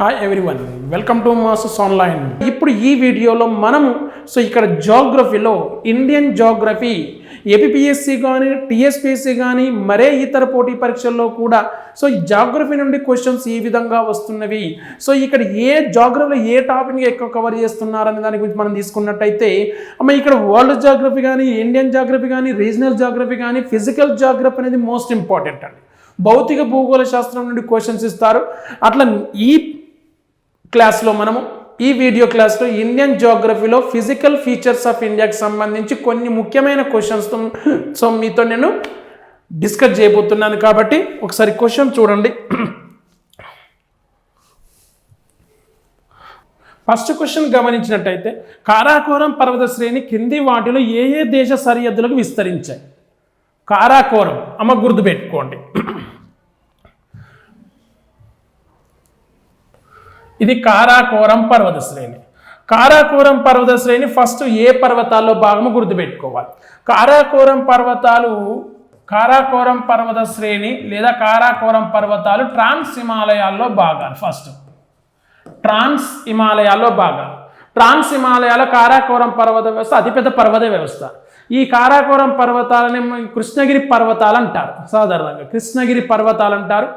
Hi everyone welcome to మాసస్ Online ఇప్పుడు ఈ వీడియోలో మనము సో ఇక్కడ జాగ్రఫీలో ఇండియన్ జాగ్రఫీ ఏపీఎస్సి కానీ టీఎస్పీఎస్సి కానీ మరే ఇతర పోటీ పరీక్షల్లో కూడా సో జాగ్రఫీ నుండి క్వశ్చన్స్ ఈ విధంగా వస్తున్నవి. సో ఇక్కడ ఏ జాగ్రఫీలో ఏ టాపిక్ ఎక్కువ కవర్ చేస్తున్నారనే దాని గురించి మనం తీసుకున్నట్టయితే అమ్మ ఇక్కడ వరల్డ్ జాగ్రఫీ కానీ ఇండియన్ జాగ్రఫీ కానీ రీజనల్ జాగ్రఫీ కానీ ఫిజికల్ జాగ్రఫీ అనేది మోస్ట్ ఇంపార్టెంట్ అండి. భౌతిక భూగోళ శాస్త్రం నుండి క్వశ్చన్స్ ఇస్తారు. అట్లా ఈ క్లాస్లో మనము ఈ వీడియో క్లాస్లో ఇండియన్ జోగ్రఫీలో ఫిజికల్ ఫీచర్స్ ఆఫ్ ఇండియాకి సంబంధించి కొన్ని ముఖ్యమైన క్వశ్చన్స్తో సో మీతో నేను డిస్కస్ చేయబోతున్నాను కాబట్టి ఒకసారి క్వశ్చన్ చూడండి. ఫస్ట్ క్వశ్చన్ గమనించినట్టయితే కారాకోరం పర్వత శ్రేణి కింది వాటిలో ఏ ఏ దేశ సరిహద్దులకు విస్తరించాయి? కారాకోరం అమ్మ గుర్తుపెట్టుకోండి. ఇది కారాకోరం పర్వత శ్రేణి కారాకోరం పర్వత శ్రేణి ఫస్ట్ ఏ పర్వతాల్లో భాగము గుర్తుపెట్టుకోవాలి. కారాకోరం పర్వతాలు కారాకోరం పర్వత శ్రేణి లేదా కారాకోరం పర్వతాలు ట్రాన్స్ హిమాలయాల్లో భాగాలు ఫస్ట్. ట్రాన్స్ హిమాలయాల్లో భాగాలు. ట్రాన్స్ హిమాలయాల కారాకోరం పర్వత వ్యవస్థ అతిపెద్ద పర్వత వ్యవస్థ. ఈ కారాకోరం పర్వతాలని కృష్ణగిరి పర్వతాలు అంటారు సాధారణంగా కృష్ణగిరి పర్వతాలు అంటారు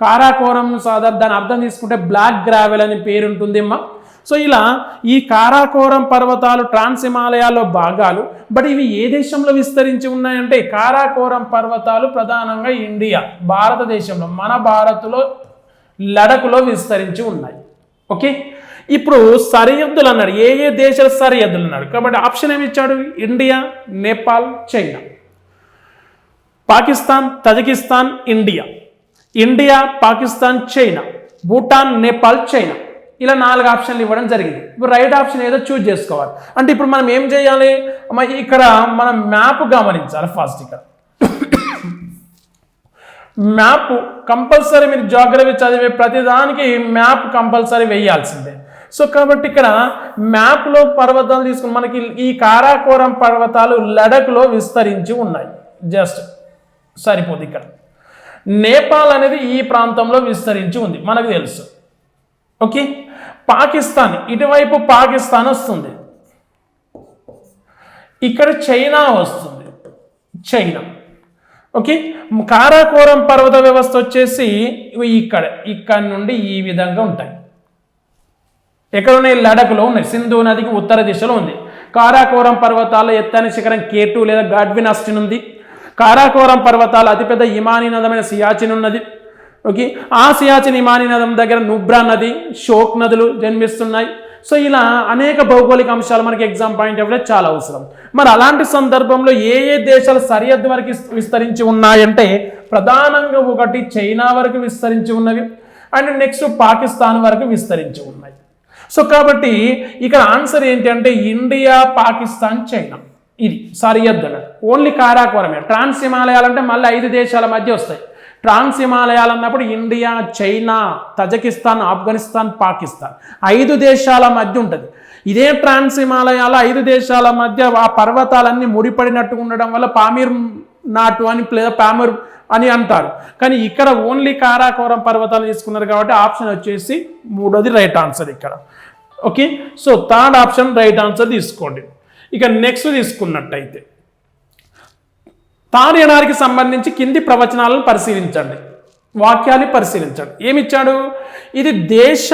కారాకోరం సాధారణ దాని అర్థం తీసుకుంటే బ్లాక్ గ్రావెల్ అని పేరు ఉంటుంది అమ్మా సో ఇలా ఈ కారాకోరం పర్వతాలు ట్రాన్స్ హిమాలయాల్లో భాగాలు బట్ ఇవి ఏ దేశంలో విస్తరించి ఉన్నాయంటే కారాకోరం పర్వతాలు ప్రధానంగా ఇండియా భారతదేశంలో మన భారత్లో లడఖ్లో విస్తరించి ఉన్నాయి. ఓకే? ఇప్పుడు సరిహద్దులు అన్నాడు. ఏ ఏ దేశాల సరిహద్దులు అన్నాడు? కాబట్టి ఆప్షన్ ఏమి ఇచ్చాడు? India Nepal China Pakistan Tajikistan India. India Pakistan China Bhutan Nepal China ఇలా నాలుగు ఆప్షన్లు ఇవ్వడం జరిగింది. ఇప్పుడు రైట్ ఆప్షన్ ఏదో చూజ్ చేసుకోవాలి. అంటే ఇప్పుడు మనం ఏం చేయాలి? ఇక్కడ మనం మ్యాప్ గమనించాలి ఫస్ట్ ఇక్కడ. మ్యాప్ కంపల్సరీ మీరు జాగ్రఫీ చదివే ప్రతిదానికి మ్యాప్ కంపల్సరీ వేయాల్సిందే. సో కాబట్టి ఇక్కడ మ్యాప్లో పర్వతాలు తీసుకుని మనకి ఈ కారాకోరం పర్వతాలు లడఖ్లో విస్తరించి ఉన్నాయి. జస్ట్ సరిపోదు ఇక్కడ. నేపాల్ అనేది ఈ ప్రాంతంలో విస్తరించి ఉంది. మనకు తెలుసు. ఓకే? పాకిస్తాన్ ఇటువైపు పాకిస్తాన్ వస్తుంది. ఇక్కడ చైనా వస్తుంది. చైనా. ఓకే? కారాకోరం పర్వత వ్యవస్థ వచ్చేసి ఇక్కడ ఇక్కడ నుండి ఈ విధంగా ఉంటాయి. ఎక్కడ ఉన్నాయి లడఖ్లో ఉన్నాయి. సింధు నదికి ఉత్తర దిశలో ఉంది. కారాకోరం పర్వతాల్లో ఎత్తైన శిఖరం కేటు లేదా గాడ్విన్ అస్టిన్ ఉంది. కారాకోరం పర్వతాల అతిపెద్ద హిమానీ నదమైన సియాచిన్ ఉన్నది. ఓకే? ఆ సియాచిన్ హిమానీ నదం దగ్గర నుబ్రా నది షోక్ నదులు జన్మిస్తున్నాయి. సో ఇలా అనేక భౌగోళిక అంశాలు మనకి ఎగ్జామ్ పాయింట్ ఆఫ్ చాలా అవసరం. మరి అలాంటి సందర్భంలో ఏ ఏ దేశాలు సరిహద్దు వరకు విస్తరించి ఉన్నాయంటే ప్రధానంగా ఒకటి చైనా వరకు విస్తరించి ఉన్నవి. అండ్ నెక్స్ట్ పాకిస్తాన్ వరకు విస్తరించి ఉన్నాయి. సో కాబట్టి ఇక్కడ ఆన్సర్ ఏంటి అంటే ఇండియా పాకిస్తాన్ చైనా. ఇది. సరియద్దు అన్నట్టు ఓన్లీ కారాకోరమే ట్రాన్స్ హిమాలయాలు అంటే మళ్ళీ ఐదు దేశాల మధ్య వస్తాయి. ట్రాన్స్ హిమాలయాలు అన్నప్పుడు India China Tajikistan Afghanistan Pakistan ఐదు దేశాల మధ్య ఉంటుంది. ఇదే ట్రాన్స్ హిమాలయాల ఐదు దేశాల మధ్య ఆ పర్వతాలన్నీ ముడిపడినట్టు ఉండడం వల్ల పామీర్ నాటు అని లేదా పామీర్ అని అంటారు. కానీ ఇక్కడ ఓన్లీ కారాకోరం పర్వతాలు తీసుకున్నారు కాబట్టి ఆప్షన్ వచ్చేసి మూడోది రైట్ ఆన్సర్ ఇక్కడ. Okay so third option right answer తీసుకోండి. ఇక నెక్స్ట్ తీసుకున్నట్టయితే. తానేనారికి సంబంధించి కింది ప్రవచనాలను పరిశీలించండి. వాక్యాన్ని పరిశీలించండి. ఏమిచ్చాడు? ఇది దేశ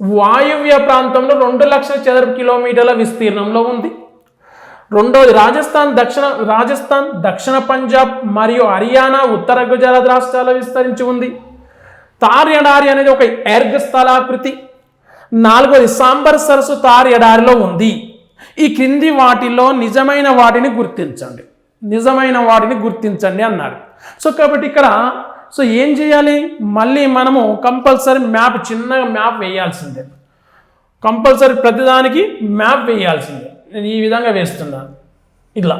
వాయువ్య ప్రాంతంలో రెండు లక్షల చదరపు కిలోమీటర్ల విస్తీర్ణంలో ఉంది. రెండోది రాజస్థాన్ దక్షిణ రాజస్థాన్ దక్షిణ పంజాబ్ మరియు హర్యానా ఉత్తర గుజరాత్ రాష్ట్రాల్లో విస్తరించి ఉంది. తార్ ఎడారి అనేది ఒక ఎర్గ్ స్థలాకృతి. నాలుగోది సాంబర్ సరస్సు తార్ ఎడారిలో ఉంది. ఈ క్రింది వాటిలో నిజమైన వాటిని గుర్తించండి. నిజమైన వాటిని గుర్తించండి అన్నారు. సో కాబట్టి ఇక్కడ సో ఏం చేయాలి? మళ్ళీ మనము కంపల్సరీ మ్యాప్ చిన్నగా మ్యాప్ వేయాల్సిందే. కంపల్సరీ ప్రతిదానికి మ్యాప్ వేయాల్సిందే. నేను ఈ విధంగా వేస్తున్నాను ఇలా.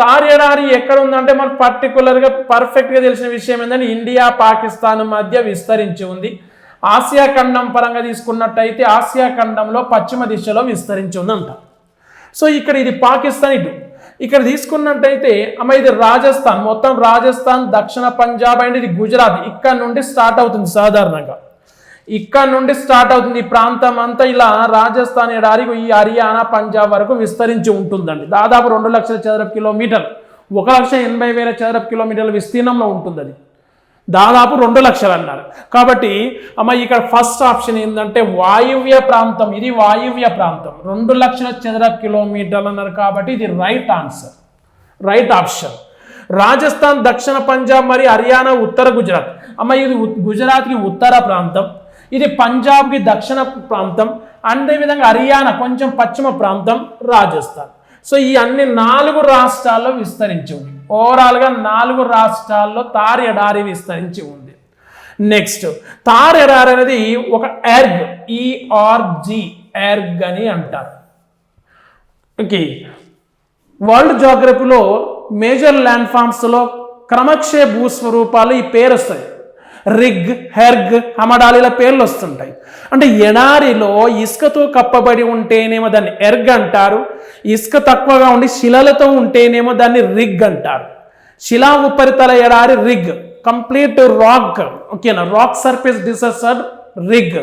తార్ ఎడారి ఎక్కడ ఉందంటే మనకు పర్టికులర్గా పర్ఫెక్ట్గా తెలిసిన విషయం ఏంటంటే ఇండియా పాకిస్తాన్ మధ్య విస్తరించి ఉంది. ఆసియా ఖండం పరంగా తీసుకున్నట్టయితే ఆసియా ఖండంలో పశ్చిమ దిశలో విస్తరించి ఉందంట సో ఇక్కడ ఇది పాకిస్తాన్ ఇటు. ఇక్కడ తీసుకున్నట్టయితే అమ్మ ఇది రాజస్థాన్. మొత్తం రాజస్థాన్ దక్షిణ పంజాబ్ అండ్ ఇది గుజరాత్. ఇక్కడ నుండి స్టార్ట్ అవుతుంది సాధారణంగా. ఇక్కడ నుండి స్టార్ట్ అవుతుంది. ఈ ప్రాంతం అంతా ఇలా రాజస్థాన్ ఎడారి ఈ హర్యానా పంజాబ్ వరకు విస్తరించి ఉంటుందండి. దాదాపు రెండు లక్షల చదరపు కిలోమీటర్లు. ఒక లక్ష ఎనభై వేల చదరపు కిలోమీటర్ల విస్తీర్ణంలో ఉంటుంది అది దాదాపు రెండు లక్షలు అన్నారు కాబట్టి అమ్మ ఇక్కడ ఫస్ట్ ఆప్షన్ ఏంటంటే వాయువ్య ప్రాంతం. ఇది వాయువ్య ప్రాంతం. రెండు లక్షల చదరపు కిలోమీటర్లు అన్నారు కాబట్టి ఇది right answer right option Rajasthan దక్షిణ పంజాబ్ మరియు హర్యానా ఉత్తర గుజరాత్. అమ్మ ఇది గుజరాత్కి ఉత్తర ప్రాంతం. ఇది పంజాబ్కి దక్షిణ ప్రాంతం. అదేవిధంగా హర్యానా కొంచెం పశ్చిమ ప్రాంతం రాజస్థాన్. సో ఈ అన్ని నాలుగు రాష్ట్రాల్లో విస్తరించి ఉంది. ఓవరాల్గా నాలుగు రాష్ట్రాల్లో తార్ ఎడారి విస్తరించి ఉంది. నెక్స్ట్ తార్ ఎడారి అనేది ఒక ఎర్గ్ ఈఆర్జి ఎర్గ్ అని అంటారు. ఓకే వరల్డ్ జోగ్రఫీలో మేజర్ ల్యాండ్ ఫామ్స్లో క్రమక్షయ భూస్వరూపాలు ఈ పేరు వస్తాయి. రిగ్ హెర్గ్ హమడాలిల పేర్లు వస్తుంటాయి. అంటే ఎడారిలో ఇసుకతో కప్పబడి ఉంటేనేమో దాన్ని ఎర్గ్ అంటారు. ఇసుక తక్కువగా ఉండి శిలలతో ఉంటేనేమో దాన్ని రిగ్ అంటారు. శిలా ఉపరితల ఎడారి రిగ్ కంప్లీట్ రాక్ ఓకేనా? Rock surface desert reg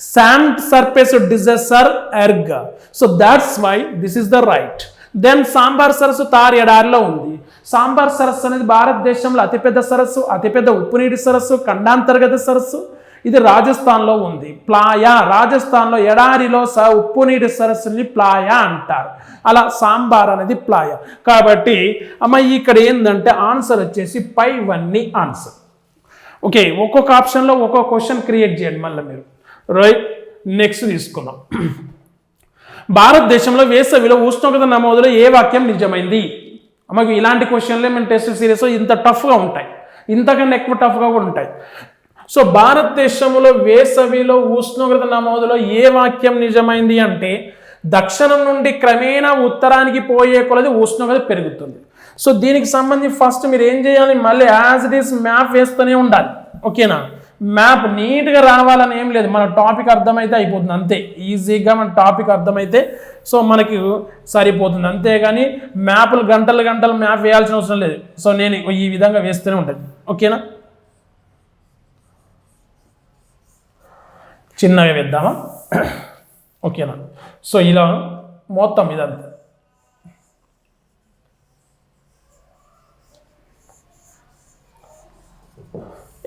sand surface desert erg. So that's why this is the right then Sambhar సరస్సు తార్ ఎడారిలో ఉంది. సాంబార్ సరస్సు అనేది భారతదేశంలో అతిపెద్ద సరస్సు అతిపెద్ద ఉప్పునీటి సరస్సు ఖండాంతర్గత సరస్సు. ఇది రాజస్థాన్లో ఉంది. ప్లాయా రాజస్థాన్లో ఎడారిలో స ఉప్పునీటి సరస్సుని ప్లాయా అంటారు. అలా సాంబార్ అనేది ప్లాయ. కాబట్టి అమ్మ ఇక్కడ ఏంటంటే ఆన్సర్ వచ్చేసి పై పైవన్నీ ఆన్సర్. ఓకే ఒక్కొక్క ఆప్షన్లో ఒక్కొక్క క్వశ్చన్ క్రియేట్ చేయండి మళ్ళీ మీరు. రైట్ నెక్స్ట్ తీసుకున్నాం భారతదేశంలో వేసవిలో ఉష్ణోగ్రత నమోదులో ఏ వాక్యం నిజమైంది? మాకు ఇలాంటి క్వశ్చన్లే మేము టెస్ట్ సిరీస్ ఇంత టఫ్గా ఉంటాయి. ఇంతకన్నా ఎక్కువ టఫ్గా కూడా ఉంటాయి. సో భారతదేశంలో వేసవిలో ఉష్ణోగ్రత నమోదులో ఏ వాక్యం నిజమైంది అంటే దక్షిణం నుండి క్రమేణా ఉత్తరానికి పోయే కొలది ఉష్ణోగ్రత పెరుగుతుంది. సో దీనికి సంబంధించి ఫస్ట్ మీరు ఏం చేయాలి? మళ్ళీ యాజ్ ఇట్ ఈస్ మ్యాప్ వేస్తూనే ఉండాలి. ఓకేనా? మ్యాప్ నీట్గా రావాలని ఏం లేదు. మన టాపిక్ అర్థమైతే అయిపోతుంది. అంతే. ఈజీగా మన టాపిక్ అర్థమైతే సో మనకి సరిపోతుంది. అంతేగాని మ్యాప్లు గంటలు గంటలు మ్యాప్ వేయాల్సిన అవసరం లేదు. సో నేను ఈ విధంగా వేస్తూనే ఉంటుంది ఓకేనా? చిన్నగా వేద్దామా? ఓకేనా? సో ఇలా మొత్తం ఇదంతా.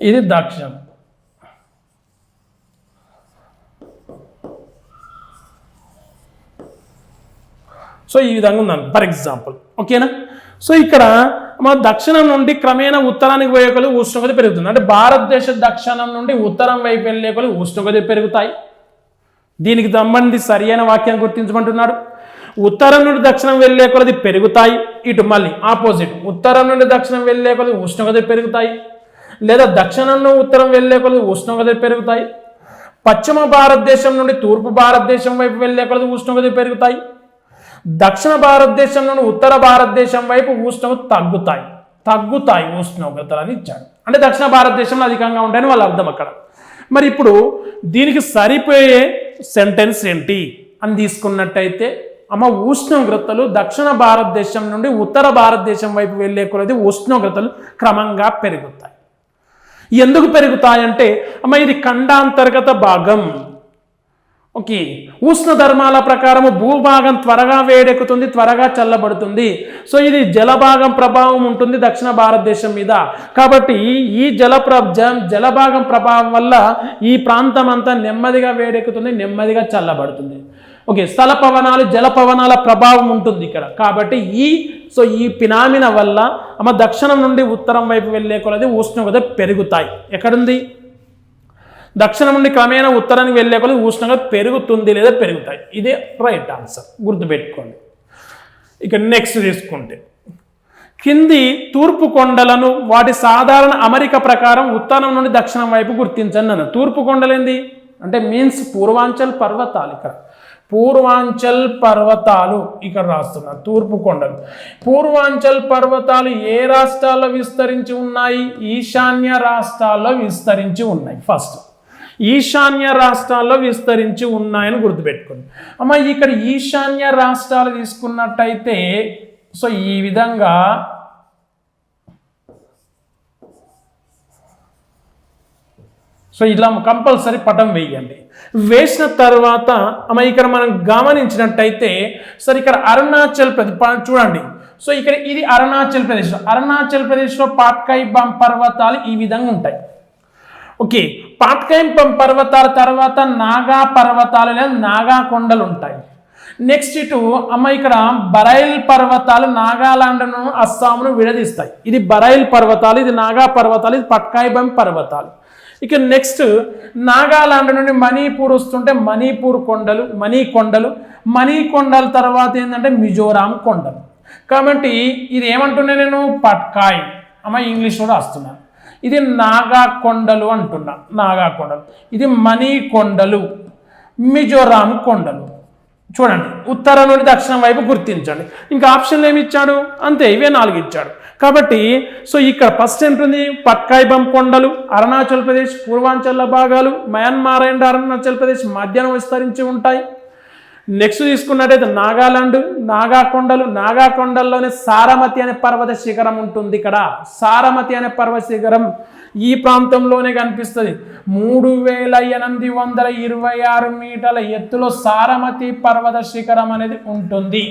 ఇది దక్షిణం. సో ఈ విధంగా ఉందండి. ఫర్ ఎగ్జాంపుల్ ఓకేనా సో ఇక్కడ మా దక్షిణం నుండి క్రమేణా ఉత్తరానికి పోయే కొలు ఉష్ణోగ్రత పెరుగుతుంది. అంటే భారతదేశ దక్షిణం నుండి ఉత్తరం వైపు వెళ్ళే కొలు ఉష్ణోగ్రత పెరుగుతాయి. దీనికి సంబంధించి సరి అయిన వాక్యాన్ని గుర్తించమంటున్నాడు. ఉత్తరం నుండి దక్షిణం వెళ్ళే కొలది పెరుగుతాయి ఇటు మళ్ళీ ఆపోజిట్ ఉత్తరం నుండి దక్షిణం వెళ్ళే కొలది ఉష్ణోగ్రత పెరుగుతాయి. లేదా దక్షిణం నుండి ఉత్తరం వెళ్ళే కొలది ఉష్ణోగ్రత పెరుగుతాయి. పశ్చిమ భారతదేశం నుండి తూర్పు భారతదేశం వైపు వెళ్ళే కొలది ఉష్ణోగ్రత పెరుగుతాయి. దక్షిణ భారతదేశం నుండి ఉత్తర భారతదేశం వైపు ఉష్ణోగ్రత తగ్గుతాయి. తగ్గుతాయి ఉష్ణోగ్రతలు అని ఇచ్చాడు. అంటే దక్షిణ భారతదేశంలో అధికంగా ఉంటాయని వాళ్ళ అర్థం అక్కడ. మరి ఇప్పుడు దీనికి సరిపోయే సెంటెన్స్ ఏంటి? అని తీసుకున్నట్టయితే అమ్మ ఉష్ణోగ్రతలు దక్షిణ భారతదేశం నుండి ఉత్తర భారతదేశం వైపు వెళ్ళే కొలది ఉష్ణోగ్రతలు క్రమంగా పెరుగుతాయి. ఎందుకు పెరుగుతాయంటే అమ్మ ఇది ఖండాంతర్గత భాగం. ఓకే. ఉష్ణ ధర్మాల ప్రకారము భూభాగం త్వరగా వేడెక్కుతుంది త్వరగా చల్లబడుతుంది. సో ఇది జలభాగం ప్రభావం ఉంటుంది దక్షిణ భారతదేశం మీద. కాబట్టి ఈ జల జలభాగం ప్రభావం వల్ల ఈ ప్రాంతం అంతా నెమ్మదిగా వేడెక్కుతుంది నెమ్మదిగా చల్లబడుతుంది. ఓకే స్థల పవనాలు జల పవనాల ప్రభావం ఉంటుంది ఇక్కడ. కాబట్టి ఈ సో ఈ పినామిన వల్ల అమ్మ దక్షిణం నుండి ఉత్తరం వైపు వెళ్ళే కొలది ఉష్ణోగ్రత పెరుగుతాయి. ఎక్కడుంది? దక్షిణం నుండి క్రమేణా ఉత్తరానికి వెళ్ళే కొలది ఉష్ణోగ్రత పెరుగుతుంది లేదా పెరుగుతాయి. ఇదే రైట్ ఆన్సర్ గుర్తుపెట్టుకోండి. ఇక నెక్స్ట్ తీసుకుంటే. కింది తూర్పు కొండలను వాటి సాధారణ అమరిక ప్రకారం ఉత్తరం నుండి దక్షిణం వైపు గుర్తించండి అన్న తూర్పు కొండలేంది అంటే మీన్స్ పూర్వాంచల్ పర్వతాలు ఇక్కడ. పూర్వాంచల్ పర్వతాలు ఇక్కడ రాస్తున్నారు. తూర్పు కొండలు. పూర్వాంచల్ పర్వతాలు ఏ రాష్ట్రాల్లో విస్తరించి ఉన్నాయి? ఈశాన్య రాష్ట్రాల్లో విస్తరించి ఉన్నాయి. ఫస్ట్ ఈశాన్య రాష్ట్రాల్లో విస్తరించి ఉన్నాయని గుర్తుపెట్టుకోండి. అమ్మ ఇక్కడ ఈశాన్య రాష్ట్రాలు తీసుకున్నట్టయితే సో ఈ విధంగా సో ఇలా కంపల్సరీ పటం వేయండి. వేసిన తర్వాత అమ్మ ఇక్కడ మనం గమనించినట్టయితే సరే ఇక్కడ అరుణాచల్ ప్రదేశ్ ప- చూడండి. సో ఇక్కడ ఇది అరుణాచల్ ప్రదేశ్. అరుణాచల్ ప్రదేశ్లో పాట్కాయి బం పర్వతాలు ఈ విధంగా ఉంటాయి. ఓకే పాట్కైం పర్వతాల తర్వాత నాగా పర్వతాలు లేదా నాగా కొండలు ఉంటాయి. నెక్స్ట్ ఇటు అమ్మ ఇక్కడ బరైల్ పర్వతాలు నాగాలాండ్ను అస్సాంను విడదీస్తాయి. ఇది బరైల్ పర్వతాలు ఇది నాగా పర్వతాలు ఇది పట్కాయిబం పర్వతాలు. ఇక నెక్స్ట్ నాగాలాండ్ నుండి మణిపూర్ వస్తుంటే మణిపూర్ కొండలు మణి కొండలు. మణి కొండల తర్వాత ఏంటంటే మిజోరాం కొండలు. కాబట్టి ఇది ఏమంటున్నా నేను? పట్కాయ్. అమ్మ ఇంగ్లీష్ కూడా వస్తున్నాను ఇది నాగా కొండలు అంటున్నా. నాగాకొండలు. ఇది మణి కొండలు మిజోరాం కొండలు. చూడండి ఉత్తరం నుండి దక్షిణం వైపు గుర్తించండి. ఇంకా ఆప్షన్లు ఏమి ఇచ్చాడు? అంతే ఇవే నాలుగు ఇచ్చాడు. కాబట్టి సో ఇక్కడ ఫస్ట్ ఏంటుంది? పట్కాయిబం కొండలు అరుణాచల్ ప్రదేశ్ పూర్వాంచల భాగాలు మయన్మార్ అండ్ అరుణాచల్ ప్రదేశ్ మధ్యాహ్నం విస్తరించి ఉంటాయి. నెక్స్ట్ తీసుకున్నట్టయితే నాగాలాండ్ నాగాకొండలు నాగాకొండల్లోనే సారమతి అనే పర్వత శిఖరం ఉంటుంది ఇక్కడ. సారమతి అనే పర్వత శిఖరం ఈ ప్రాంతంలోనే కనిపిస్తుంది. మూడు వేల ఎనిమిది వందల ఇరవై ఆరు మీటర్ల ఎత్తులో సారమతి పర్వత శిఖరం అనేది ఉంటుంది.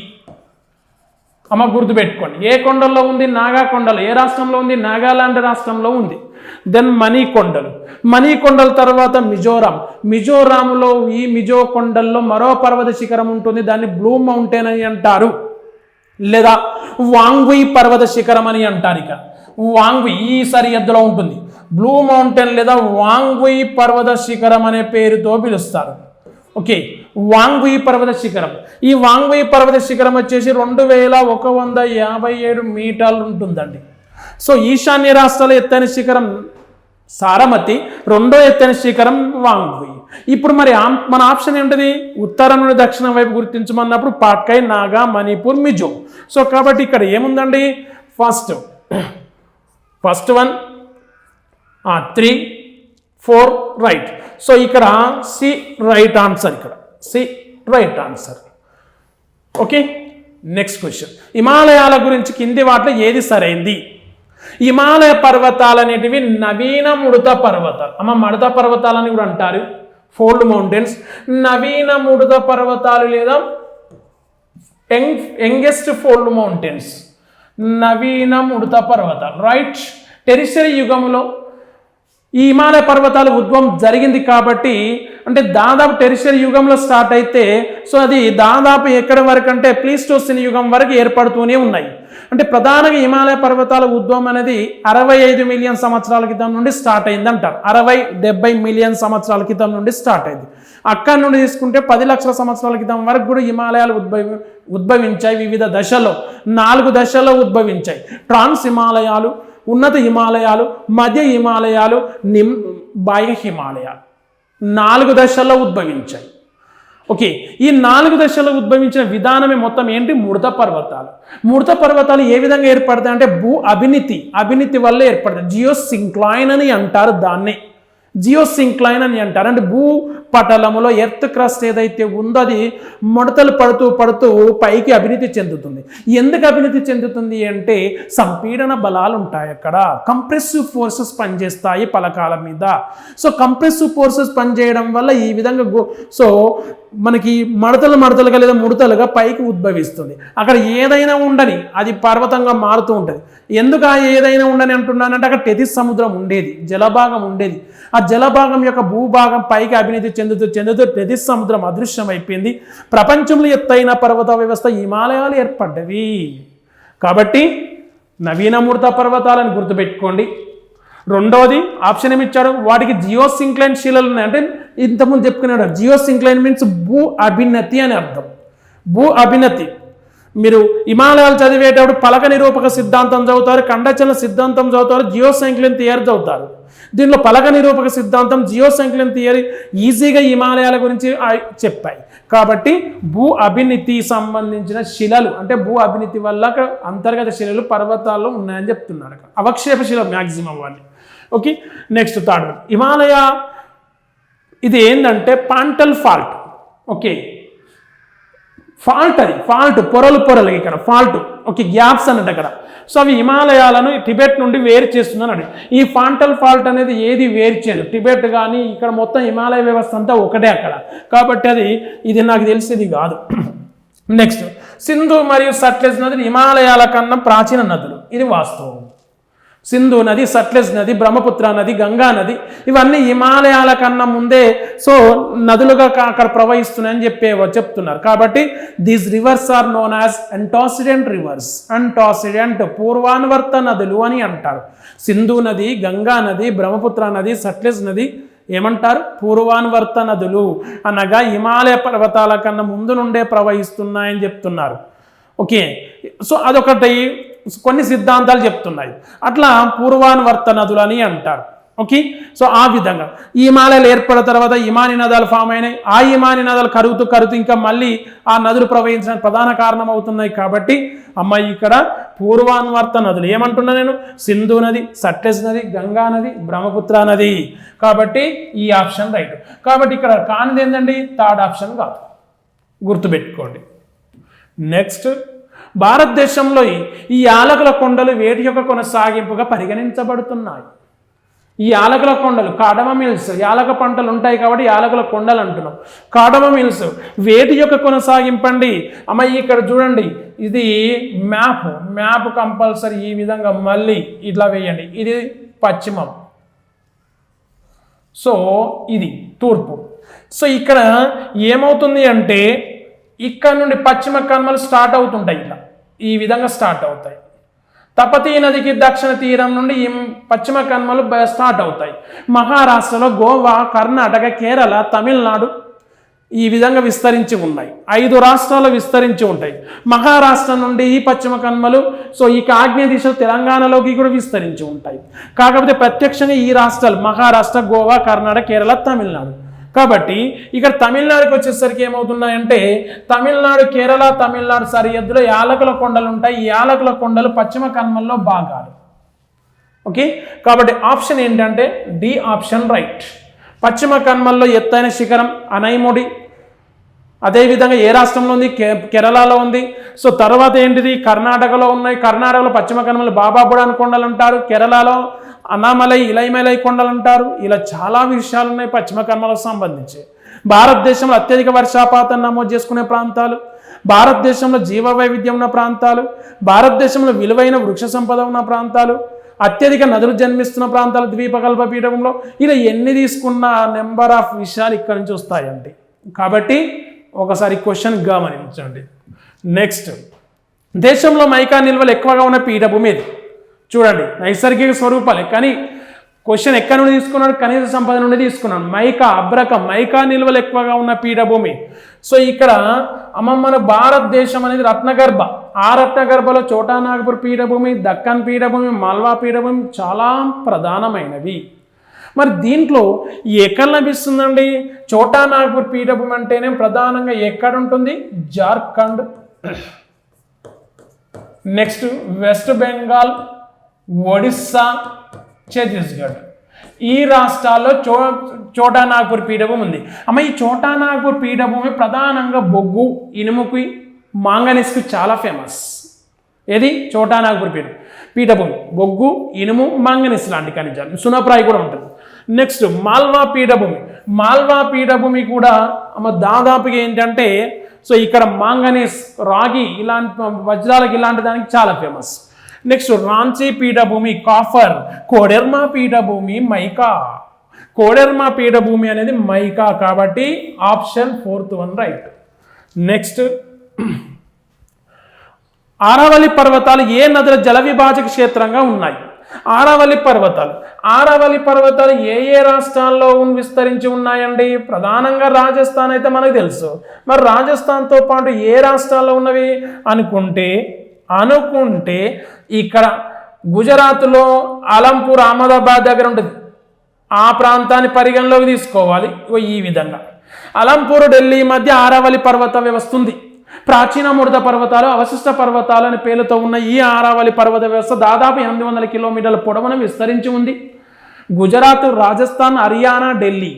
అమ్మ గుర్తుపెట్టుకోండి. ఏ కొండల్లో ఉంది? నాగాకొండలు. ఏ రాష్ట్రంలో ఉంది? నాగాలాండ్ రాష్ట్రంలో ఉంది. దెన్ మనీ కొండలు తర్వాత మిజోరాం మిజోరాంలో ఈ మిజో కొండల్లో మరో పర్వత శిఖరం ఉంటుంది దాన్ని బ్లూ మౌంటైన్ అని అంటారు లేదా వాంగ్వి పర్వత శిఖరం అని అంటారు ఇక వాంగ్వి ఈ సరిహద్దులో ఉంటుంది బ్లూ మౌంటైన్ లేదా వాంగ్వి పర్వత శిఖరం అనే పేరుతో పిలుస్తారు ఓకే వాంగ్వి పర్వత శిఖరం ఈ వాంగ్వి పర్వత శిఖరం వచ్చేసి రెండు వేల ఒక వంద యాభై ఏడు మీటర్లు ఉంటుందండి. సో ఈశాన్య రాష్ట్రాల ఎత్తైన శిఖరం సారమతి రెండో ఎత్తైన శిఖరం వాంగ్వి. ఇప్పుడు మరి మన ఆప్షన్ ఏంటిది? ఉత్తరం నుండి దక్షిణం వైపు గుర్తించమన్నప్పుడు పాట్కాయ్ నాగా మణిపూర్ మిజో. సో కాబట్టి ఇక్కడ ఏముందండి? First first one three four right. So ఇక్కడ సి రైట్ ఆన్సర్ ఇక్కడ. C right answer. Okay? Next question. హిమాలయాల గురించి కింది వాటిలో ఏది సరైంది? హిమాలయ పర్వతాలు అనేటివి నవీన ముడత పర్వతాలు. అమ్మ మడత పర్వతాలని కూడా అంటారు. Fold mountains. నవీన ముడత పర్వతాలు లేదా యంగ్ యంగెస్ట్ ఫోల్డ్ మౌంటైన్స్. నవీన ముడత పర్వతాలు. రైట్ టెరిసరీ యుగంలో ఈ హిమాలయ పర్వతాల ఉద్భవం జరిగింది కాబట్టి అంటే దాదాపు టెరిషియర్ యుగంలో స్టార్ట్ అయితే సో అది దాదాపు ఎక్కడి వరకు అంటే ప్లీస్టోసిన్ యుగం వరకు ఏర్పడుతూనే ఉన్నాయి. అంటే ప్రధానంగా హిమాలయ పర్వతాల ఉద్భవం అనేది అరవై ఐదు మిలియన్ సంవత్సరాల క్రితం నుండి స్టార్ట్ అయింది అంటారు అరవై డెబ్బై మిలియన్ సంవత్సరాల క్రితం నుండి స్టార్ట్ అయింది. అక్కడి నుండి తీసుకుంటే పది లక్షల సంవత్సరాల క్రితం వరకు కూడా హిమాలయాలు ఉద్భవి ఉద్భవించాయి వివిధ దశలో నాలుగు దశల్లో ఉద్భవించాయి. ట్రాన్స్ హిమాలయాలు ఉన్నత హిమాలయాలు మధ్య హిమాలయాలు నిమ్ బాహ్య హిమాలయాలు. నాలుగు దశల్లో ఉద్భవించాయి. ఓకే ఈ నాలుగు దశల్లో ఉద్భవించిన విధానమే మొత్తం ఏంటి? ముడత పర్వతాలు. ముడత పర్వతాలు ఏ విధంగా ఏర్పడతాయి అంటే భూ అభినితి. అభినితి వల్ల ఏర్పడతాయి. జియో సింక్లాయిన్ అని అంటారు దాన్నే. జియో సింక్లైన్ అని అంటారు. అంటే భూ పటలములో ఎర్త్ క్రస్ట్ ఏదైతే ఉందో అది ముడతలు పడుతూ పడుతూ పైకి అభివృద్ధి చెందుతుంది. ఎందుకు అభివృద్ధి చెందుతుంది అంటే సంపీడన బలాలు ఉంటాయి అక్కడ. కంప్రెసివ్ ఫోర్సెస్ పనిచేస్తాయి పలకాల మీద. సో కంప్రెసివ్ ఫోర్సెస్ పనిచేయడం వల్ల ఈ విధంగా సో మనకి మడతలు మడతలుగా లేదా ముడతలుగా పైకి ఉద్భవిస్తుంది. అక్కడ ఏదైనా ఉండని అది పర్వతంగా మారుతూ ఉంటుంది. ఎందుకు ఆ ఏదైనా ఉండని అంటున్నానంటే అక్కడ టెతిస్ సముద్రం ఉండేది జలభాగం ఉండేది. ఆ జలభాగం యొక్క భూభాగం పైకి అభివృద్ధి చెందుతూ చెందుతూ ప్రతి సముద్రం అదృశ్యం అయిపోయింది ప్రపంచంలో ఎత్తైన పర్వత వ్యవస్థ హిమాలయాలు ఏర్పడ్డవి. కాబట్టి నవీనమూర్త పర్వతాలను గుర్తుపెట్టుకోండి. రెండవది ఆప్షన్ ఏమి ఇచ్చాడు వాటికి జియో సింక్లైన్ శిలలు ఉన్నాయి. అంటే ఇంతకుముందు చెప్పుకున్నాడు జియో సింక్లైన్ మీన్స్ భూ అభిన్నతి అని అర్థం. భూ అభిన్నతి మీరు హిమాలయాలు చదివేటప్పుడు పలక నిరూపక సిద్ధాంతం చదువుతారు కండచల సిద్ధాంతం చదువుతారు జియో సంక్లిన్ థియరీ చదువుతారు. దీనిలో పలక నిరూపక సిద్ధాంతం జియో సంకలన థియరీ ఈజీగా హిమాలయాల గురించి చెప్పాయి. కాబట్టి భూ అభినీతి సంబంధించిన శిలలు అంటే భూ అభినీతి వల్ల అక్కడ అంతర్గత శిలలు పర్వతాల్లో ఉన్నాయని చెప్తున్నాడు అక్కడ అవక్షేప శిల మ్యాక్సిమం వాళ్ళు. ఓకే నెక్స్ట్ థర్డ్ హిమాలయ ఇది ఏంటంటే పాంటల్ ఫాల్ట్. ఓకే ఫాల్ట్ అది ఫాల్ట్ పొరలు పొరలు ఇక్కడ ఫాల్ట్. ఓకే గ్యాప్స్ అన్నట్టు అక్కడ. సో అవి హిమాలయాలను టిబెట్ నుండి వేరు చేస్తుందని ఈ ఫాంటల్ ఫాల్ట్ అనేది ఏది వేరు చేయదు. టిబెట్ కానీ ఇక్కడ మొత్తం హిమాలయ వ్యవస్థ అంతా ఒకటే అక్కడ. కాబట్టి అది ఇది నాకు తెలిసేది కాదు. నెక్స్ట్ సింధు మరియు సట్లెజ్ నదులు హిమాలయాల కన్నా ప్రాచీన నదులు. ఇది వాస్తవం. సింధు నది సట్లెజ్ నది బ్రహ్మపుత్ర నది గంగా నది ఇవన్నీ హిమాలయాల కన్నా ముందే సో నదులుగా కా- అక్కడ ప్రవహిస్తున్నాయని చెప్పే చెప్తున్నారు. కాబట్టి these rivers are known as antecedent rivers antecedent పూర్వాన్వర్త నదులు అని అంటారు. సింధు నది గంగా నది బ్రహ్మపుత్ర నది సట్లెజ్ నది ఏమంటారు? పూర్వాన్వర్త నదులు. అనగా హిమాలయ పర్వతాల కన్నా ముందు నుండే ప్రవహిస్తున్నాయని చెప్తున్నారు. ఓకే. సో అదొకటి. కొన్ని సిద్ధాంతాలు చెప్తున్నాయి. అట్లా పూర్వాన్వర్త నదులు అని అంటారు. ఓకే? సో ఆ విధంగా. ఈ హిమాలయాలు ఏర్పడిన తర్వాత హిమాని నదాలు ఫామ్ అయినాయి. ఆ హిమాని నదాలు కరుగుతూ కరుగుతూ ఇంకా మళ్ళీ ఆ నదులు ప్రవహించడానికి ప్రధాన కారణం అవుతున్నాయి కాబట్టి అమ్మాయి ఇక్కడ పూర్వాన్వర్త నదులు. ఏమంటున్నా నేను? సింధు నది సట్లెజ్ నది గంగా నది బ్రహ్మపుత్ర నది. కాబట్టి ఈ ఆప్షన్ రైట్. కాబట్టి ఇక్కడ కానిది ఏంటండి థర్డ్ ఆప్షన్ కాదు. గుర్తుపెట్టుకోండి. నెక్స్ట్ భారతదేశంలో ఈ యాలకుల కొండలు వేటి యొక్క కొనసాగింపుగా పరిగణించబడుతున్నాయి. ఈ యాలకుల కొండలు కాడమ మిల్స్ యాలక పంటలు ఉంటాయి కాబట్టి యాలకుల కొండలు అంటున్నాం. కాడమ మిల్స్ వేటి యొక్క కొనసాగింపండి. అమ్మ ఇక్కడ చూడండి ఇది మ్యాప్ మ్యాప్ కంపల్సరీ ఈ విధంగా మళ్ళీ ఇట్లా వేయండి. ఇది పశ్చిమం. సో ఇది తూర్పు. సో ఇక్కడ ఏమవుతుంది అంటే ఇక్కడ నుండి పశ్చిమ కనుమలు స్టార్ట్ అవుతుంటాయి ఇలా ఈ విధంగా స్టార్ట్ అవుతాయి. తపతీ నదికి దక్షిణ తీరం నుండి ఈ పశ్చిమ కన్మలు స్టార్ట్ అవుతాయి. మహారాష్ట్రలో గోవా కర్ణాటక కేరళ తమిళనాడు ఈ విధంగా విస్తరించి ఉన్నాయి. ఐదు రాష్ట్రాలు విస్తరించి ఉంటాయి. మహారాష్ట్ర నుండి ఈ పశ్చిమ కన్మలు సో ఈ ఆగ్నేయ దిశలు తెలంగాణలోకి కూడా విస్తరించి ఉంటాయి. కాకపోతే ప్రత్యక్షంగా ఈ రాష్ట్రాలు మహారాష్ట్ర గోవా కర్ణాటక కేరళ తమిళనాడు. కాబట్టి ఇక్కడ తమిళనాడుకి వచ్చేసరికి ఏమవుతున్నాయంటే తమిళనాడు కేరళ తమిళనాడు సరిహద్దులో యాలకుల కొండలు ఉంటాయి. ఈ యాలకుల కొండలు పశ్చిమ కనుమల్లో భాగాలు ఓకే? కాబట్టి ఆప్షన్ ఏంటంటే డి ఆప్షన్ రైట్. పశ్చిమ కన్మల్లో ఎత్తైన శిఖరం అనైముడి. అదేవిధంగా ఏ రాష్ట్రంలో ఉంది? కే- కేరళలో ఉంది. సో తర్వాత ఏంటిది? కర్ణాటకలో ఉన్నాయి. కర్ణాటకలో పశ్చిమ కనుమలు బాబాబుడాన్ కొండలు అంటారు. కేరళలో అనామలై ఇలైమలై కొండలు అంటారు ఇలా చాలా విషయాలు ఉన్నాయి పశ్చిమ కర్మలకు సంబంధించి. భారతదేశంలో అత్యధిక వర్షాపాతం నమోదు చేసుకునే ప్రాంతాలు భారతదేశంలో జీవ వైవిధ్యం ఉన్న ప్రాంతాలు భారతదేశంలో విలువైన వృక్ష సంపద ఉన్న ప్రాంతాలు అత్యధిక నదులు జన్మిస్తున్న ప్రాంతాలు ద్వీపకల్ప పీఠంలో ఇలా ఎన్ని తీసుకున్న నెంబర్ ఆఫ్ విషయాలు ఇక్కడ నుంచి వస్తాయండి. కాబట్టి ఒకసారి క్వశ్చన్ గమనించండి. నెక్స్ట్ దేశంలో మైకా నిల్వలు ఎక్కువగా ఉన్న పీఠభూమి ఇది చూడండి నైసర్గిక స్వరూపాలే. కానీ క్వశ్చన్ ఎక్కడి నుండి తీసుకున్నాడు? కనీస సంపద నుండి తీసుకున్నాడు. మైకా అబ్రకం మైకా నిల్వలు ఎక్కువగా ఉన్న పీఠభూమి. సో ఇక్కడ అమ్మ మన భారతదేశం అనేది రత్నగర్భ. ఆ రత్నగర్భలో చోటా నాగపూర్ పీఠభూమి దక్కన్ పీఠభూమి మాల్వా పీఠభూమి చాలా ప్రధానమైనవి. మరి దీంట్లో ఎక్కడ లభిస్తుందండి? చోటా నాగపూర్ పీఠభూమి అంటేనే ప్రధానంగా ఎక్కడ ఉంటుంది జార్ఖండ్. Next west Bengal Odisha Chhattisgarh. ఈ రాష్ట్రాల్లో చో చోటా నాగపూర్ పీఠభూమి ఉంది. అమ్మ ఈ చోటా నాగపూర్ పీఠభూమి ప్రధానంగా బొగ్గు ఇనుముకి మాంగనీస్కి చాలా ఫేమస్. ఏది? చోటా నాగపూర్ పీఠ పీఠభూమి. బొగ్గు ఇనుము మాంగనీస్ లాంటి ఖనిజాలు. సునప్రాయి కూడా ఉంటుంది. నెక్స్ట్ మాల్వా పీఠభూమి. మాల్వా పీఠభూమి కూడా అమ్మ దాదాపుగా ఏంటంటే సో ఇక్కడ మాంగనీస్ రాగి ఇలాంటి వజ్రాలకు ఇలాంటి దానికి చాలా ఫేమస్. నెక్స్ట్ రాంచీ పీఠభూమి కాఫర్. కోడెర్మా పీఠభూమి మైకా. కోడెర్మా పీఠభూమి అనేది మైకా కాబట్టి option fourth one right. Next Aravalli పర్వతాలు ఏ నదుల జల విభాజక క్షేత్రంగా ఉన్నాయి? ఆరావళి పర్వతాలు. ఆరావళి పర్వతాలు ఏ ఏ రాష్ట్రాల్లో విస్తరించి ఉన్నాయండి? ప్రధానంగా రాజస్థాన్ అయితే మనకు తెలుసు. మరి రాజస్థాన్తో పాటు ఏ రాష్ట్రాల్లో ఉన్నవి? అనుకుంటే అనుకుంటే ఇక్కడ గుజరాత్లో అలంపూర్ అహ్మదాబాద్ దగ్గర ఉంటుంది. ఆ ప్రాంతాన్ని పరిగణలోకి తీసుకోవాలి. ఈ విధంగా. అలంపూర్ ఢిల్లీ మధ్య ఆరావళి పర్వత వ్యవస్థ ఉంది ప్రాచీన మృత పర్వతాలు అవశిష్ట పర్వతాలు అనే పేరుతో ఉన్న ఈ ఆరావళి పర్వత వ్యవస్థ దాదాపు ఎనిమిది వందల కిలోమీటర్ల పొడవున విస్తరించి ఉంది. గుజరాత్ రాజస్థాన్ హర్యానా ఢిల్లీ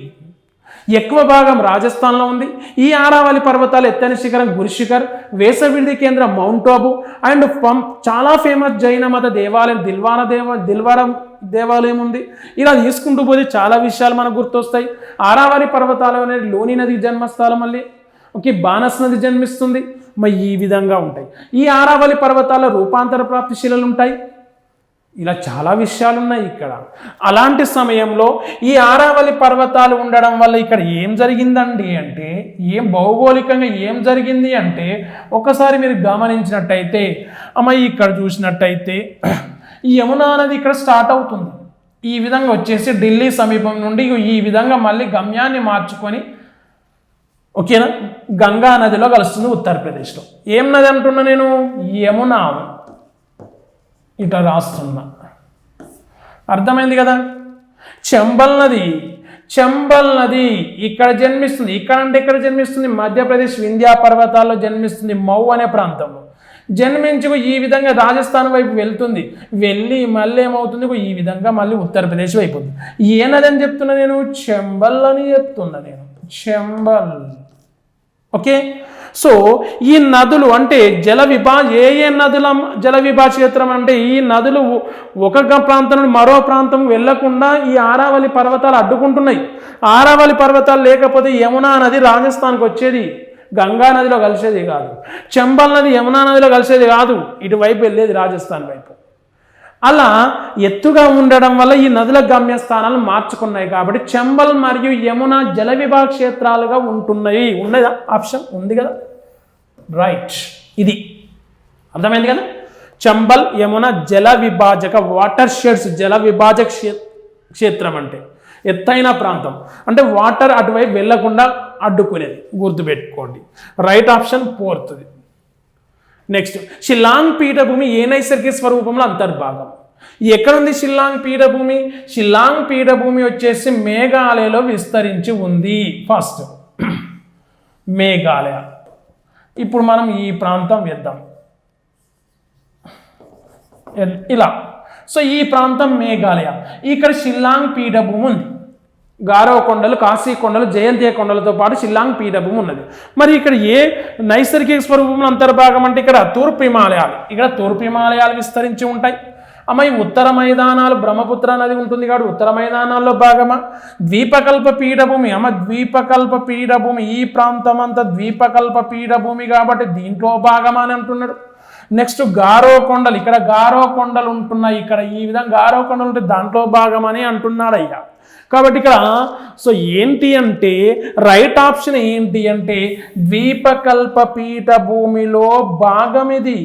ఎక్కువ భాగం రాజస్థాన్లో ఉంది. ఈ ఆరావళి పర్వతాలు ఎత్తైన శిఖరం గురుశిఖర్ వేసవిడిది కేంద్రం మౌంట్ ఆబు అండ్ పం చాలా ఫేమస్ జైన మత దేవాలయం దిల్వాన దేవ దిల్వారం దేవాలయం ఉంది. ఇలా తీసుకుంటూ పోతే చాలా విషయాలు మనకు గుర్తొస్తాయి. ఆరావళి పర్వతాలు అనేది లోని నది జన్మస్థలం మళ్ళీ. ఓకే బానస్ నది జన్మిస్తుంది. మరి ఈ విధంగా ఉంటాయి. ఈ ఆరావళి పర్వతాల రూపాంతర ప్రాప్తి శిలలు ఉంటాయి. ఇలా చాలా విషయాలు ఉన్నాయి ఇక్కడ. అలాంటి సమయంలో ఈ ఆరావళి పర్వతాలు ఉండడం వల్ల ఇక్కడ ఏం జరిగిందండి అంటే ఏం భౌగోళికంగా ఏం జరిగింది అంటే ఒకసారి మీరు గమనించినట్టయితే అమ్మ ఇక్కడ చూసినట్టయితే ఈ యమునా నది ఇక్కడ స్టార్ట్ అవుతుంది. ఈ విధంగా వచ్చేసి ఢిల్లీ సమీపం నుండి ఈ విధంగా మళ్ళీ గమ్యాన్ని మార్చుకొని ఓకేనా? గంగా నదిలో కలుస్తుంది ఉత్తరప్రదేశ్లో. ఏం నది అంటున్నా నేను? యమునా. ఇట రాస్తున్నా. అర్థమైంది కదా? చెంబల్ నది చెంబల్ నది ఇక్కడ జన్మిస్తుంది. ఇక్కడ అంటే ఇక్కడ జన్మిస్తుంది? మధ్యప్రదేశ్ వింధ్యా పర్వతాల్లో జన్మిస్తుంది మౌ అనే ప్రాంతంలో. జన్మించి ఈ విధంగా రాజస్థాన్ వైపు వెళ్తుంది. వెళ్ళి మళ్ళీ ఏమవుతుంది? ఈ విధంగా మళ్ళీ ఉత్తరప్రదేశ్ వైపు ఉంది. ఏ నది అని చెప్తున్నా నేను? చెంబల్ అని చెప్తున్నా నేను. చెంబల్. ఓకే? సో ఈ నదులు అంటే జల విభా ఏ ఏ నదుల జల విభాక్షేత్రం అంటే ఈ నదులు ఒక ప్రాంతం నుండి మరో ప్రాంతం వెళ్ళకుండా ఈ ఆరావళి పర్వతాలు అడ్డుకుంటున్నాయి. ఆరావళి పర్వతాలు లేకపోతే యమునా నది రాజస్థాన్కి వచ్చేది. గంగా నదిలో కలిసేది కాదు. చంబల్ నది యమునా నదిలో కలిసేది కాదు. ఇటువైపు వెళ్ళేది రాజస్థాన్ వైపు. అలా ఎత్తుగా ఉండడం వల్ల ఈ నదుల గమ్యస్థానాలు మార్చుకున్నాయి కాబట్టి చంబల్ మరియు యమున జల విభాగ క్షేత్రాలుగా ఉంటున్నాయి. ఉన్నదా ఆప్షన్ ఉంది కదా? రైట్ ఇది. అర్థమైంది కదా? చంబల్ యమున జల విభాజక వాటర్ షెడ్స్ జల విభాజక క్షే- క్షేత్రం అంటే ఎత్తైన ప్రాంతం. అంటే వాటర్ అటువైపు వెళ్ళకుండా అడ్డుకునేది. గుర్తుపెట్టుకోండి. రైట్ ఆప్షన్ పోర్తుంది నెక్స్ట్ షిల్లాంగ్ పీఠభూమి ఏ నైసర్గిక స్వరూపంలో అంతర్భాగం ఎక్కడుంది షిల్లాంగ్ పీఠభూమి షిల్లాంగ్ పీఠభూమి వచ్చేసి మేఘాలయలో విస్తరించి ఉంది. ఫస్ట్ మేఘాలయ. ఇప్పుడు మనం ఈ ప్రాంతం వేద్దాం. ఇలా. సో ఈ ప్రాంతం మేఘాలయ. ఇక్కడ షిల్లాంగ్ పీఠభూమి ఉంది. గారో కొండలు కాశీ కొండలు జయంతియ కొండలతో పాటు షిల్లాంగ్ పీఠభూమి ఉన్నది. మరి ఇక్కడ ఏ నైసర్గిక స్వరూపంలో అంతర్భాగం అంటే ఇక్కడ తూర్పు హిమాలయాలు. ఇక్కడ తూర్పు హిమాలయాలు విస్తరించి ఉంటాయి. అమ్మాయి ఉత్తర మైదానాలు బ్రహ్మపుత్ర నది ఉంటుంది కాబట్టి ఉత్తర మైదానాల్లో భాగమా? ద్వీపకల్ప పీఠభూమి. అమ్మ ద్వీపకల్ప పీఠభూమి. ఈ ప్రాంతం అంతా ద్వీపకల్ప పీఠభూమి కాబట్టి దీంట్లో భాగమా అని అంటున్నాడు. నెక్స్ట్ గారో కొండలు. ఇక్కడ గారో కొండలు ఉంటున్నాయి. ఇక్కడ ఈ విధంగా గారో కొండలు ఉంటే దాంట్లో భాగమని అంటున్నాడు అయ్యా కాబట్టి ఇక్కడ సో ఏంటి అంటే రైట్ ఆప్షన్ ఏంటి అంటే ద్వీపకల్ప పీఠభూమిలో భాగం ఇది.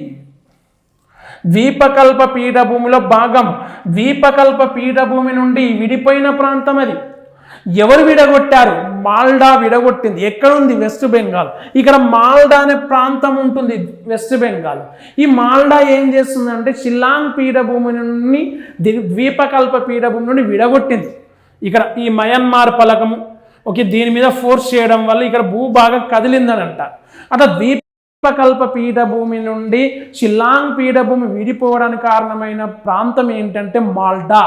ద్వీపకల్ప పీఠభూమిలో భాగం. ద్వీపకల్ప పీఠభూమి నుండి విడిపోయిన ప్రాంతం అది. ఎవరు విడగొట్టారు? మాల్డా విడగొట్టింది. ఎక్కడ ఉంది వెస్ట్ బెంగాల్. ఇక్కడ మాల్డా అనే ప్రాంతం ఉంటుంది వెస్ట్ బెంగాల్. ఈ మాల్డా ఏం చేస్తుందంటే షిల్లాంగ్ పీఠభూమి నుండి ద్వీపకల్ప పీఠభూమి నుండి విడగొట్టింది. ఇక్కడ ఈ మయన్మార్ పలకము ఓకే దీని మీద ఫోర్స్ చేయడం వల్ల ఇక్కడ భూభాగం కదిలిందని అంట అట్లా ద్వీపకల్ప పీఠభూమి నుండి షిల్లాంగ్ పీఠభూమి విడిపోవడానికి కారణమైన ప్రాంతం ఏంటంటే మాల్టా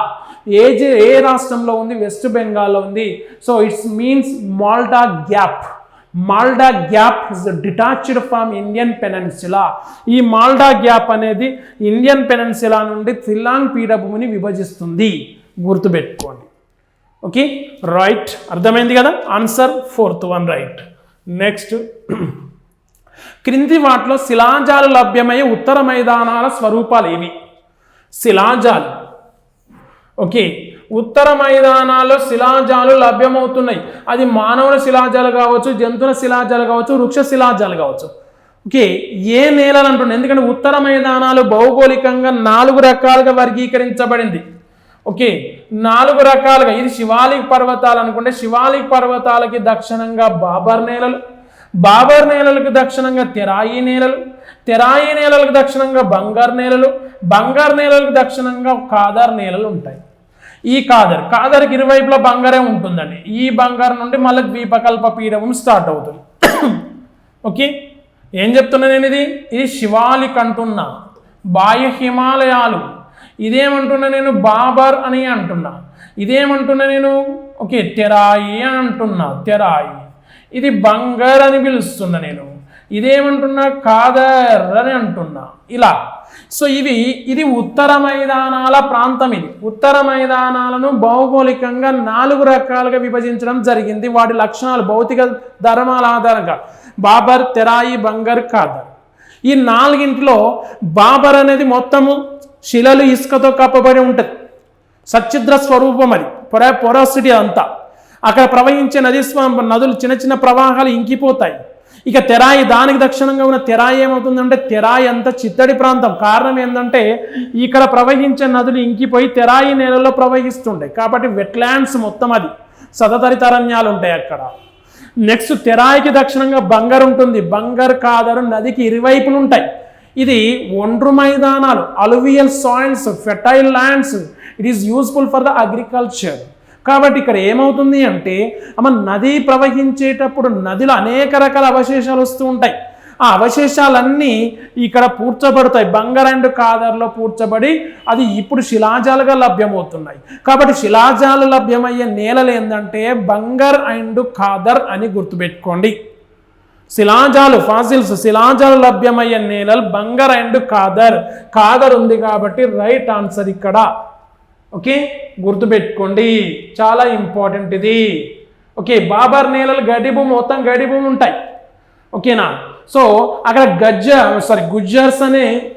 ఏ ఏ రాష్ట్రంలో ఉంది? వెస్ట్ బెంగాల్లో ఉంది. So it's means Malda gap. Malda gap is detached from Indian peninsula. ఈ మాల్డా గ్యాప్ అనేది ఇండియన్ పెనన్సిలా నుండి షిల్లాంగ్ పీఠభూమిని విభజిస్తుంది. గుర్తుపెట్టుకోండి. ఓకే రైట్ అర్థమైంది కదా? Answer fourth one right next క్రింది వాటిలో శిలాజాలు లభ్యమయ్యే ఉత్తర మైదానాల స్వరూపాలు ఏవి? శిలాజాలు. ఓకే ఉత్తర మైదానాల్లో శిలాజాలు లభ్యమవుతున్నాయి. అది మానవుల శిలాజాలు కావచ్చు జంతువుల శిలాజాలు కావచ్చు వృక్ష శిలాజాలు కావచ్చు. ఓకే ఏ నేలలు అంటున్నాయి? ఎందుకంటే ఉత్తర మైదానాలు భౌగోళికంగా నాలుగు రకాలుగా వర్గీకరించబడింది. ఓకే నాలుగు రకాలుగా ఇది శివాలిక్ పర్వతాలు అనుకుంటే శివాలిక్ పర్వతాలకి దక్షిణంగా బాబర్ నేలలు బాబర్ నేలలకు దక్షిణంగా తెరాయి నేలలు తెరాయి నేలలకు దక్షిణంగా బంగారు నేలలు బంగారు నేలలకు దక్షిణంగా కాదర్ నేలలు ఉంటాయి. ఈ కాదర్ కాదర్కి ఇరువైపులా బంగారే ఉంటుందండి. ఈ బంగారు నుండి మళ్ళీ ద్వీపకల్ప పీఠం స్టార్ట్ అవుతుంది. ఓకే ఏం చెప్తున్నా నేను ఇది? ఇది శివాలిక్ అంటున్నా. బాహ్య హిమాలయాలు ఇదేమంటున్నా నేను బాబర్ అని అంటున్నా. ఇదేమంటున్నా నేను ఓకే తెరాయి అని అంటున్నా తెరాయి. ఇది బంగర్ అని పిలుస్తున్నా నేను. ఇదేమంటున్నా కాదర్ అని అంటున్నా. ఇలా. సో ఇవి ఇది ఉత్తర మైదానాల ప్రాంతం ఇది. ఉత్తర మైదానాలను భౌగోళికంగా నాలుగు రకాలుగా విభజించడం జరిగింది. వాటి లక్షణాలు భౌతిక ధర్మాల ఆధారంగా. బాబర్ తెరాయి బంగర్ ఖాదర్. ఈ నాలుగింటిలో బాబర్ అనేది మొత్తము శిలలు ఇసుకతో కప్పబడి ఉంటుంది. సచ్చిద్ర స్వరూపం అది. పొర పొరాసిటీ అంతా. అక్కడ ప్రవహించే నది నదులు చిన్న చిన్న ప్రవాహాలు ఇంకిపోతాయి. ఇక తెరాయి దానికి దక్షిణంగా ఉన్న తెరాయి ఏమవుతుందంటే తెరాయి అంతా చిత్తడి ప్రాంతం. కారణం ఏంటంటే ఇక్కడ ప్రవహించే నదులు ఇంకిపోయి తెరాయి నేలలో ప్రవహిస్తుండే. కాబట్టి వెట్లాండ్స్ మొత్తం అది. సతతరితరణ్యాలు ఉంటాయి అక్కడ. నెక్స్ట్ తెరాయికి దక్షిణంగా బంగర్ ఉంటుంది. బంగర్ కాదరు నదికి ఇరువైపులు ఉంటాయి. ఇది ఒండ్రు మైదానాలు alluvial soils fertile lands it is useful for the agriculture కాబట్టి ఇక్కడ ఏమవుతుంది అంటే అమ్మ నది ప్రవహించేటప్పుడు నదిలో అనేక రకాల అవశేషాలు వస్తూ ఉంటాయి. ఆ అవశేషాలన్నీ ఇక్కడ పూడ్చబడతాయి. బంగర్ అండ్ కాదర్లో పూడ్చబడి అది ఇప్పుడు శిలాజాలుగా లభ్యమవుతున్నాయి. కాబట్టి శిలాజాలు లభ్యమయ్యే నేలలు ఏంటంటే బంగర్ అండ్ ఖాదర్ అని గుర్తుపెట్టుకోండి. శిలాజాలు ఫాసిల్స్ శిలాజాలు లభ్యమయ్యే నేలలు బంగర్ అండ్ కాదర్. కాదర్ ఉంది కాబట్టి రైట్ ఆన్సర్ ఇక్కడ. ఓకే? గుర్తుపెట్టుకోండి. చాలా ఇంపార్టెంట్ ఇది. ఓకే బాబర్ నేలలు గడ్డి భూమి మొత్తం గడ్డి భూమి ఉంటాయి. ఓకేనా? సో అక్కడ గజ్జ సారీ గుజ్జర్స్ అనే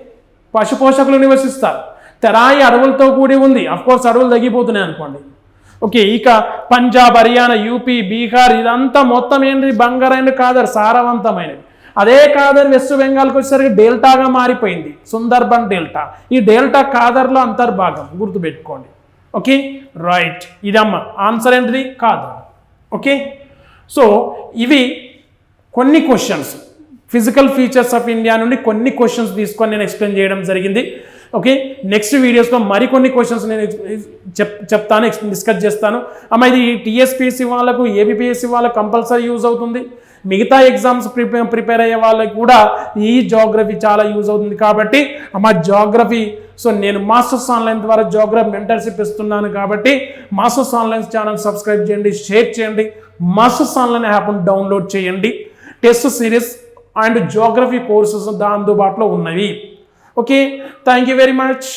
పశుపోషకులు నివసిస్తారు. తెరాయి అడవులతో కూడి ఉంది. అఫ్కోర్స్ అడవులు తగ్గిపోతున్నాయి అనుకోండి. ఓకే ఇక పంజాబ్ హర్యానా యూపీ బీహార్ ఇదంతా మొత్తం ఏంటి బంగారైన కాదర్ సారవంతమైనది. అదే కాదర్ వెస్ట్ బెంగాల్కి వచ్చేసరికి డెల్టాగా మారిపోయింది. సుందర్బన్ డెల్టా. ఈ డెల్టా కాదర్లో అంతర్భాగం గుర్తుపెట్టుకోండి. Okay right. ఇదమ్మ ఆన్సర్ ఏంటిది? కాదర్. ఓకే సో ఇవి కొన్ని questions. Physical features of India నుండి కొన్ని క్వశ్చన్స్ తీసుకొని నేను ఎక్స్ప్లెయిన్ చేయడం జరిగింది. ఓకే నెక్స్ట్ వీడియోస్లో మరికొన్ని క్వశ్చన్స్ నేను చెప్ చెప్తాను డిస్కస్ చేస్తాను. అమ్మ ఇది టీఎస్పీఎస్సీ వాళ్ళకు ఏబిపిఎస్సి వాళ్ళకు కంపల్సరీ యూజ్ అవుతుంది. మిగతా ఎగ్జామ్స్ ప్రిపేర్ ప్రిపేర్ అయ్యే వాళ్ళకి కూడా ఈ జోగ్రఫీ చాలా యూజ్ అవుతుంది కాబట్టి అమ్మ జోగ్రఫీ సో నేను మాస్టర్స్ ఆన్లైన్ ద్వారా జోగ్రఫీ మెంటర్షిప్ ఇస్తున్నాను కాబట్టి మాస్టర్స్ ఆన్లైన్ ఛానల్ సబ్స్క్రైబ్ చేయండి షేర్ చేయండి మాస్టర్స్ ఆన్లైన్ యాప్ను డౌన్లోడ్ చేయండి. Test series and geography courses అందుబాటులో ఉన్నవి. Okay thank you very much